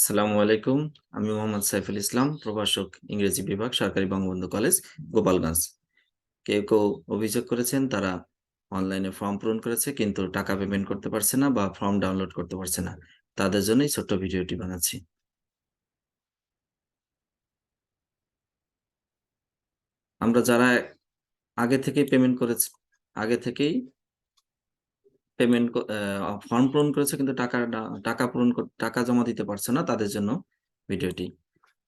আসসালামু আলাইকুম। আমি মোহাম্মদ সাইফুল ইসলাম, প্রভাষক ইংরেজি বিভাগ, সরকারি বঙ্গবন্ধু কলেজ, গোপালগঞ্জ। কেউ কেউ অভিযোগ করেছেন, তারা অনলাইনে ফর্ম পূরণ করেছে, কিন্তু টাকা পেমেন্ট করতে পারছে না বা ফর্ম ডাউনলোড করতে পারছে না। তাদের জন্যই ছোট্ট ভিডিওটি বানাচ্ছি। আমরা যারা আগে থেকেই পেমেন্ট করেছি, আগে থেকেই পেমেন্ট ফর্ম পূরণ করেছে কিন্তু টাকা টাকা পূরণ টাকা জমা দিতে পারছে না তাদের জন্য ভিডিওটি।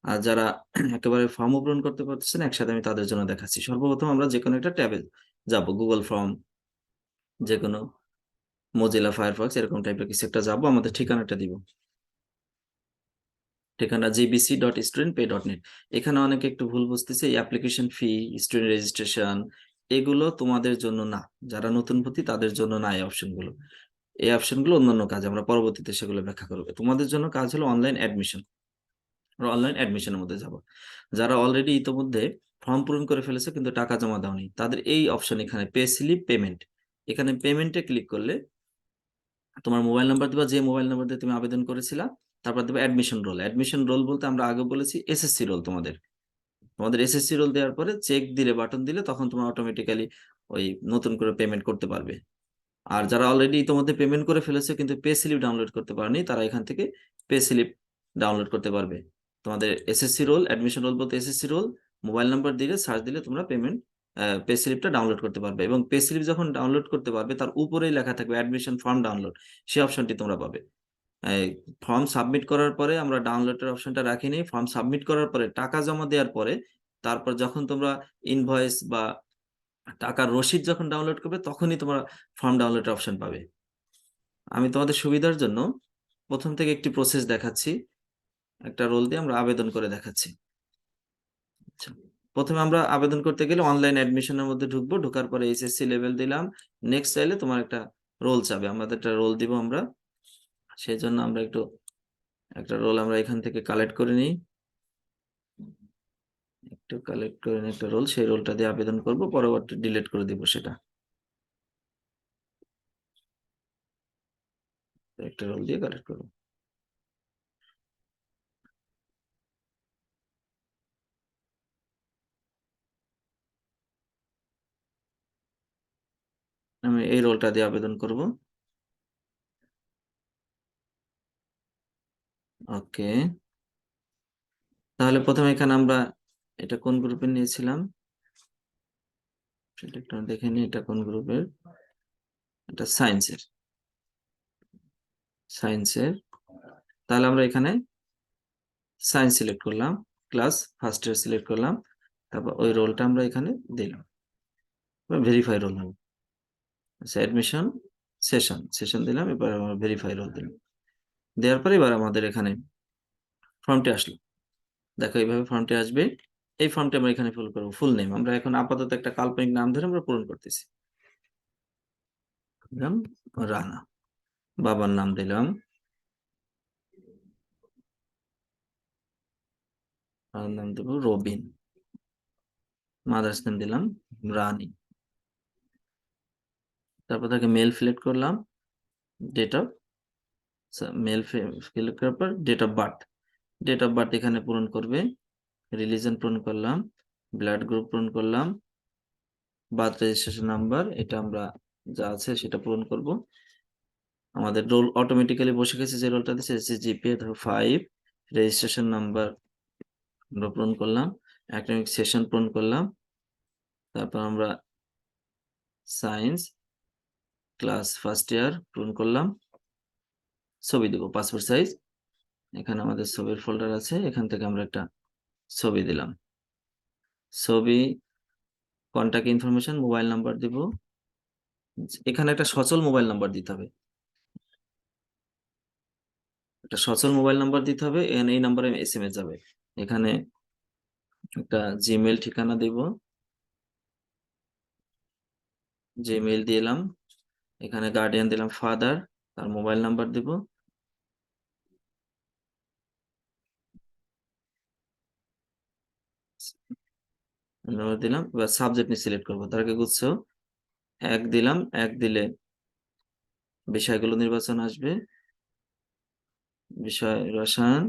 আর যারা একেবারে ফর্মও পূরণ করতে পারতেছে না, একসাথে আমি তাদের জন্য দেখাচ্ছি। সর্বপ্রথম আমরা যে কোনো একটা ট্যাবে যাব গুগল ফর্ম যে কোনো মজিলা ফায়ারফক্স এরকম টাইপের কিছু একটা যাব, আমাদের ঠিকানাটা দিব। ঠিকানা GBC dot student pay dot net এখানে অনেকে একটু ভুল বুঝতেছে অ্যাপ্লিকেশন ফি স্টুডেন্ট রেজিস্ট্রেশন এগুলো তোমাদের জন্য না। যারা নতুন ভর্তি, তাদের জন্য না এই অপশনগুলো এই অপশনগুলো অন্যান্য কাজ, আমরা পরবর্তীতে সেগুলো ব্যাখ্যা করব। তোমাদের জন্য কাজ হলো অনলাইন অ্যাডমিশন অনলাইন অ্যাডমিশনের মধ্যে যাব। যারা অলরেডি ইতোমধ্যে ফর্ম পূরণ করে ফেলেছে, কিন্তু টাকা জমা দাওনি, তাদের এই অপশন এখানে পে স্লিপ পেমেন্ট এখানে পেমেন্টে ক্লিক করলে তোমার মোবাইল নাম্বার দিবা, যে মোবাইল নাম্বার দিয়ে তুমি আবেদন করেছিলা, তারপর দেবে অ্যাডমিশন রোল অ্যাডমিশন রোল বলতে আমরা আগে বলেছি এসএসসি রোল তোমাদের। তোমাদের এসএসসি রোল দেওয়ার পরে চেক দিলে বাটন দিলে তখন তোমার অটোমেটিক্যালি ওই নতুন করে পেমেন্ট করতে পারবে। আর যারা অলরেডি ইতোমধ্যে পেমেন্ট করে ফেলেছে কিন্তু পে স্লিপ ডাউনলোড করতে পারেনি, তারা এখান থেকে পে স্লিপ ডাউনলোড করতে পারবে। তোমাদের এসএসসি রোল অ্যাডমিশন রোল বলতে এসএসসি রোল মোবাইল নাম্বার দিলে সার্চ দিলে তোমরা পেমেন্ট পে স্লিপটা ডাউনলোড করতে পারবে এবং পে স্লিপ যখন ডাউনলোড করতে পারবে, তার উপরেই লেখা থাকবে অ্যাডমিশন ফর্ম ডাউনলোড সেই অপশনটি তোমরা পাবে। ফর্ম সাবমিট করার পরে আমরা ডাউনলোডের অপশনটা রাখিনি ফর্ম সাবমিট করার পরে টাকা জমা দেওয়ার পরে তারপর যখন তোমরা ইনভয়েস বা টাকার রসিদ যখন ডাউনলোড করবে তখনই তোমরা ফর্ম ডাউনলোডের অপশন পাবে। আমি তোমাদের সুবিধার জন্য প্রথম থেকে একটি প্রসেস দেখাচ্ছি। একটা রোল দিয়ে আমরা আবেদন করে দেখাচ্ছি। আচ্ছা প্রথমে আমরা আবেদন করতে গেলে অনলাইন অ্যাডমিশনের মধ্যে ঢুকবো। ঢোকার পরে এইচএসসি লেভেল দিলাম। নেক্সট চাইলে তোমার একটা রোল চাবে। আমাদের একটা রোল দিব আমরা। সেই জন্য আমরা একটু, একটা রোল আমরা এখান থেকে কালেক্ট করে নিই। একটু কালেক্ট করে নিই একটা রোল সেই রোলটা দিয়ে আবেদন করব, পরবর্তী ডিলিট করে দিব সেটা। একটা রোল দিয়ে কালেক্ট করব। আমি এই রোলটা দিয়ে আবেদন করব। ওকে। তাহলে প্রথমে এখানে আমরা এটা কোন গ্রুপে নিয়েছিলাম? সেটা দেখে নিই এটা কোন গ্রুপের এটা সায়েন্সের সায়েন্সের তাহলে আমরা এখানে সায়েন্স সিলেক্ট করলাম ক্লাস ফার্স্ট ইয়ার সিলেক্ট করলাম, তারপর ওই রোলটা আমরা এখানে দিলাম। ভেরিফাই রোল হবে। আচ্ছা অ্যাডমিশন সেশন সেশন দিলাম, এবার আমরা ভেরিফাই রোল দিলাম। দেওয়ার পরে এবার আমাদের এখানে ফর্মটি আসলো। দেখো এইভাবে ফর্মটি আসবে। এই ফর্মটি আমরা এখানে ফুল করব ফুল নেম আমরা এখন আপাতত একটা কাল্পনিক নাম ধরে আমরা পূরণ করতেছি। রানা। বাবার নাম দিলাম। নাম দেব রবিন। মাদার্স নেম দিলাম রানী। তারপর তাকে মেল সিলেক্ট করলাম। ডেট অফ মেল পর date of birth date of birth এখানে পূরণ করবে। রিলিজন পূরণ করলাম। ব্লাড গ্রুপ পূরণ করলাম। বার্থ রেজিস্ট্রেশন নাম্বার এটা আমরা যা আছে সেটা পূরণ করব। আমাদের রোল অটোমেটিক্যালি বসে গেছে যে রোলটা দিচ্ছে জিপি ফাইভ রেজিস্ট্রেশন নাম্বার আমরা পূরণ করলাম। একাডেমিক সেশন পূরণ করলাম। তারপর আমরা সায়েন্স ক্লাস ফার্স্ট ইয়ার পূরণ করলাম। ছবি দেবো, পাসপোর্ট সাইজ। এখানে আমাদের ছবির ফোল্ডার আছে, এখান থেকে আমরা একটা ছবি দিলাম। ছবি কন্ট্যাক্ট ইনফরমেশন মোবাইল নাম্বার দিব। এখানে একটা সচল মোবাইল নাম্বার দিতে হবে। একটা সচল মোবাইল নাম্বার দিতে হবে এই নাম্বারে এস এম এস যাবে। এখানে একটা জিমেল ঠিকানা দেব। জিমেল দিলাম। এখানে গার্ডিয়ান দিলাম ফাদার তার মোবাইল নাম্বার দিব। নাম্বার দিলাম। সাবজেক্ট নিয়ে সিলেক্ট করব। তার আগে গুচ্ছ এক দিলাম, এক দিলে বিষয়গুলো নির্বাচন আসবে। বিষয় রসায়ন,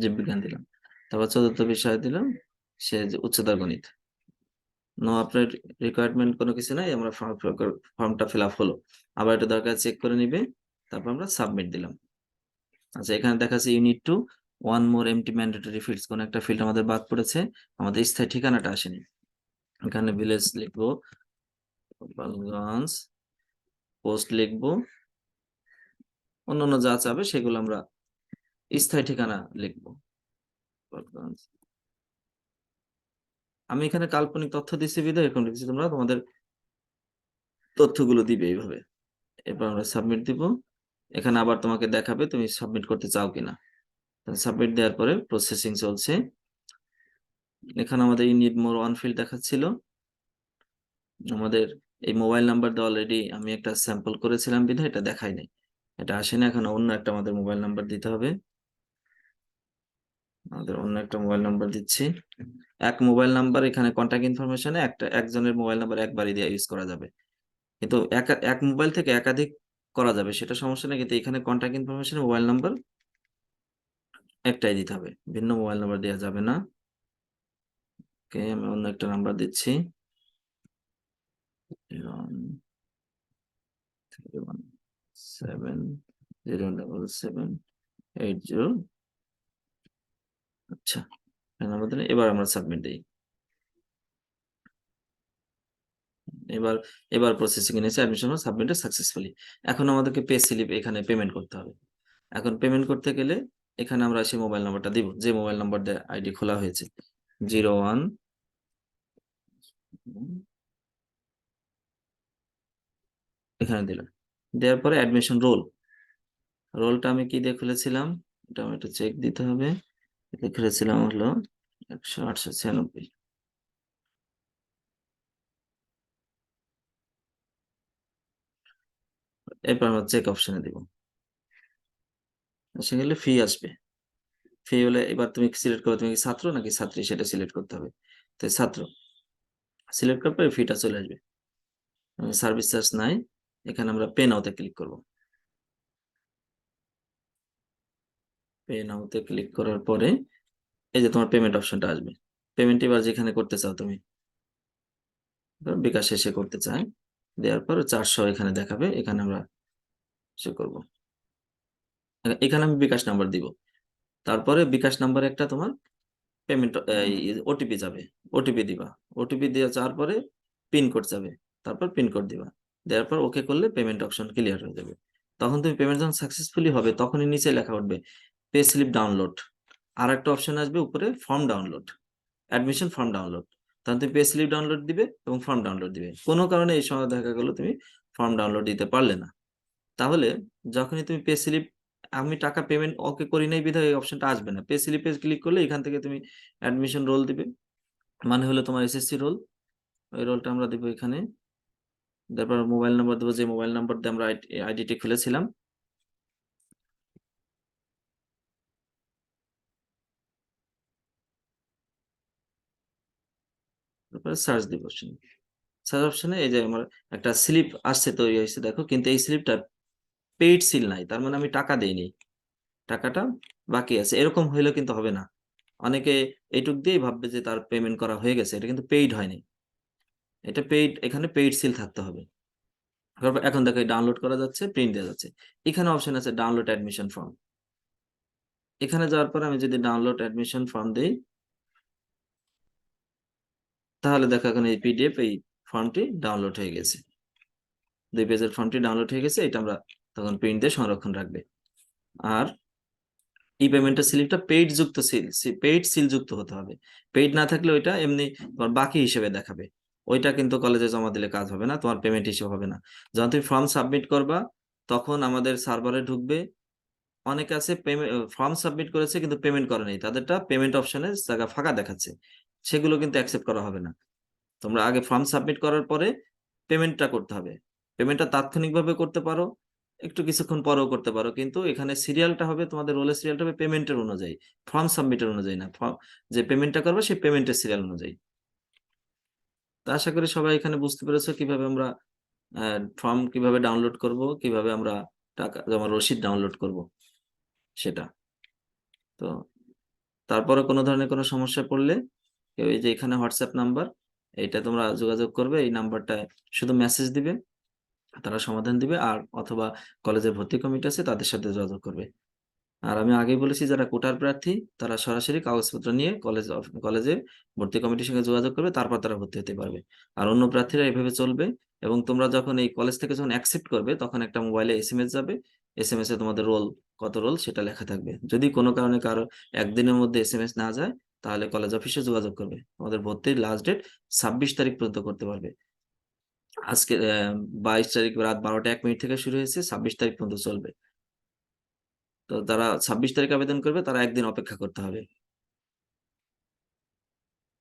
জীববিজ্ঞান দিলাম। তারপর চতুর্থ বিষয় দিলাম, সে উচ্চতর গণিত। নো আপনার রিকোয়ারমেন্ট কোনো কিছু নাই, আমরা ফর্মটা ফিল আপ হলো। আবার এটা দরকার চেক করে নিবে, তারপর আমরা সাবমিট দিলাম। আচ্ছা এখানে দেখাচ্ছে unit two one more empty mandatory fields কোন একটা ফিল্ড আমাদের বাদ পড়েছে, আমাদের স্থায়ী ঠিকানাটা আসেনি। এখানে ভিলেজ লিখব গোপালগঞ্জ পোস্ট লিখব অন্যান্য যা চাবে সেগুলো আমরা স্থায়ী ঠিকানা লিখব গোপালগঞ্জ আমি এখানে কাল্পনিক তথ্য দিচ্ছি বিধায়, এরকম লিখছি তোমরা, তোমাদের তথ্যগুলো দিবে এইভাবে। এরপর আমরা সাবমিট দিব, এখানে আবার তোমাকে দেখাবে তুমি সাবমিট করতে চাও কিনা। সাবমিট দেওয়ার পরে প্রসেসিং চলছে। এখানে আমাদের ইউনিট মোর ওয়ান ফিল্ড দেখাচ্ছিল। আমাদের এই মোবাইল নাম্বার অলরেডি আমি একটা স্যাম্পল করেছিলাম বিধায়, এটা দেখাই নাই। এটা আসে না এখন অন্য একটা আমাদের মোবাইল নাম্বার দিতে হবে। আমাদের অন্য একটা মোবাইল নাম্বার দিচ্ছি। এক মোবাইল নাম্বার এখানে কন্ট্যাক্ট ইনফরমেশনে একটা, একজনের মোবাইল নাম্বার একবারই দিয়ে ইউজ করা যাবে। কিন্তু এক এক মোবাইল থেকে একাধিক করা যাবে, সেটা সমস্যা নেই, কিন্তু এখানে কন্ট্যাক্ট ইনফরমেশনে মোবাইল নাম্বার একটাই দিতে হবে। ভিন্ন মোবাইল নাম্বার দেওয়া যাবে না। ওকে, আমি অন্য একটা নাম্বার দিচ্ছি। Seven zero double seven eight zero আচ্ছা নাম্বার দিলে এবার আমরা সাবমিট দিই। এবার এবার প্রসেসিং অ্যাডমিশন সাকসেসফুলি এখন আমাদেরকে পে স্লিপ এখানে পেমেন্ট করতে হবে। এখন পেমেন্ট করতে গেলে এখানে আমরা সেই মোবাইল নাম্বারটা দিব। যে মোবাইল নাম্বার দিয়ে আইডি খোলা হয়েছে জিরো ওয়ান এখানে দিলাম। দেওয়ার পরে অ্যাডমিশন রোল রোলটা আমি কি দিয়ে খুলেছিলাম? এটা আমি একটু চেক দিতে হবে। খুলেছিলাম হলো একশো আটশো ছিয়ানব্বই। এরপর আমরা চেক অপশনে দিব। সেখানে ফি আসবে। ফি হলে এবার তুমি সিলেক্ট করো, তুমি কি ছাত্র নাকি ছাত্রী, সেটা সিলেক্ট করতে হবে। তো ছাত্র সিলেক্ট করার পরে ফিটা চলে আসবে। সার্ভিস চার্জ নাই, এখানে আমরা পে নাওতে ক্লিক করব। পে নাওতে ক্লিক করার পরে এই যে তোমার পেমেন্ট অপশনটা আসবে। পেমেন্ট এবার যেখানে করতে চাও তুমি বিকাশ শেষে করতে চাই দেওয়ার পর চারশো এখানে দেখাবে, এখানে আমরা সে করব। এখানে আমি বিকাশ নাম্বার দিব। তারপরে বিকাশ নাম্বার একটা তোমার পেমেন্ট ওটিপি যাবে। ওটিপি দিবা। ওটিপি দিয়ে যাওয়ার পরে পিন কোড যাবে। তারপর পিন কোড দিবা। দেওয়ার পর ওকে করলে পেমেন্ট অপশন ক্লিয়ার হয়ে যাবে। তখন তুমি পেমেন্ট যখন সাকসেসফুলি হবে, তখনই নিচে লেখা উঠবে পে স্লিপ ডাউনলোড আর একটা অপশন আসবে উপরে form download admission form download তখন তুমি পে স্লিপ ডাউনলোড দিবে এবং ফর্ম ডাউনলোড দিবে। কোনো কারণে এই সময় দেখা গেল তুমি ফর্ম ডাউনলোড দিতে পারলে না। তাহলে যখনই তুমি পে স্লিপ আমি টাকা পেমেন্ট ওকে করি নাই, বিধায় এই অপশনটা আসবে না। পে স্লিপে ক্লিক করলে এখান থেকে তুমি অ্যাডমিশন রোল দিবে। মানে হলো তোমার এসএসসি রোল ওই রোলটা আমরা দিব এখানে। তারপর মোবাইল নাম্বার দেবো, যে মোবাইল নাম্বার দিয়ে আমরা আইডিটি খুলেছিলাম। তারপরে সার্চ দিব সার্চ অপশনে এই যে আমার একটা স্লিপ আসছে, তৈরি হয়েছে, দেখো। কিন্তু এই স্লিপটা পেইড সিল নাই, তার মানে আমি টাকা দেইনি। টাকাটা বাকি আছে। এরকম হইলেও কিন্তু হবে না। অনেকে এইটুক দিয়েই ভাববে যে তার পেমেন্ট করা হয়ে গেছে, এটা কিন্তু পেইড হয়নি। এটা পেইড এখানে পেইড সিল থাকতে হবে। এখন দেখো ডাউনলোড করা যাচ্ছে প্রিন্ট দেওয়া যাচ্ছে। এখানে অপশন আছে ডাউনলোড অ্যাডমিশন ফর্ম এখানে যাওয়ার পর আমি যদি ডাউনলোড অ্যাডমিশন ফর্ম দিই, তাহলে দেখো এখন এই পিডিএফ এই ফর্মটি ডাউনলোড হয়ে গেছে। দুই পেজের ফর্মটি ডাউনলোড হয়ে গেছে, এটা আমরা তখন প্রিন্ট দিয়ে সংরক্ষণ রাখবে। আর ই পেমেন্টের স্লিপটা পেইড যুক্ত সিল পেইড সিল যুক্ত হতে হবে। পেইড না থাকলে ওইটা এমনি তোমার বাকি হিসেবে দেখাবে। ওইটা কিন্তু কলেজে জমা দিলে কাজ হবে না, তোমার পেমেন্ট হিসেবে হবে না। যখন তুমি ফর্ম সাবমিট করবা, তখন আমাদের সার্ভারে ঢুকবে। অনেকে আছে ফর্ম সাবমিট করেছে কিন্তু পেমেন্ট করে নেই। তাদেরটা পেমেন্ট অপশনে জায়গা ফাঁকা দেখাচ্ছে। সেগুলো কিন্তু অ্যাকসেপ্ট করা হবে না। তোমরা আগে ফর্ম সাবমিট করার পরে পেমেন্টটা করতে হবে। পেমেন্টটা তাৎক্ষণিকভাবে করতে পারো। একটু কিছুক্ষণ পরেও করতে পারো। কিন্তু এখানে সিরিয়ালটা হবে তোমাদের রোলের সিরিয়ালটা হবে পেমেন্টের অনুযায়ী। ফর্ম সাবমিটের অনুযায়ী না। ফর্ম যে পেমেন্টটা করবে সেই পেমেন্টের সিরিয়াল অনুযায়ী। তা আশা করি সবাই এখানে বুঝতে পেরেছ কীভাবে আমরা ফর্ম কীভাবে ডাউনলোড করব, কীভাবে আমরা টাকা জমা রসিদ ডাউনলোড করব, সেটা। তো তারপরে কোনো ধরনের কোনো সমস্যা পড়লে এই যে এখানে হোয়াটসঅ্যাপ নাম্বার এইটা তোমরা যোগাযোগ করবে, এই নাম্বারটায় শুধু মেসেজ দিবে। তারা সমাধান দিবে আর অথবা কলেজের ভর্তি কমিটি আছে তাদের সাথে যোগাযোগ করবে। আর আমি আগেই বলেছি যারা কোটার প্রার্থী তারা সরাসরি কাগজপত্র নিয়ে কলেজ কলেজে ভর্তি কমিটির সঙ্গে যোগাযোগ করবে, তারপর তারা ভর্তি হতে পারবে। আর অন্য প্রার্থীরা এভাবে চলবে এবং তোমরা যখন এই কলেজ থেকে যখন অ্যাকসেপ্ট করবে তখন একটা মোবাইলে এস এম এস যাবে। এসএমএস এ তোমাদের রোল কত রোল সেটা লেখা থাকবে। যদি কোনো কারণে কারও একদিনের মধ্যে এস এম এস না যায় তাহলে কলেজ অফিসে যোগাযোগ করবে। তোমাদের ভর্তির লাস্ট ডেট ছাব্বিশ তারিখ পর্যন্ত করতে পারবে। আজকে বাইশ তারিখ রাত বারোটা এক মিনিট থেকে শুরু হয়েছে, ছাব্বিশ তারিখ পর্যন্ত চলবে। তো তারা ছাব্বিশ তারিখ আবেদন করবে, তারা একদিন অপেক্ষা করতে হবে।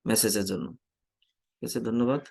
মেসেজের জন্য। ঠিক আছে, ধন্যবাদ।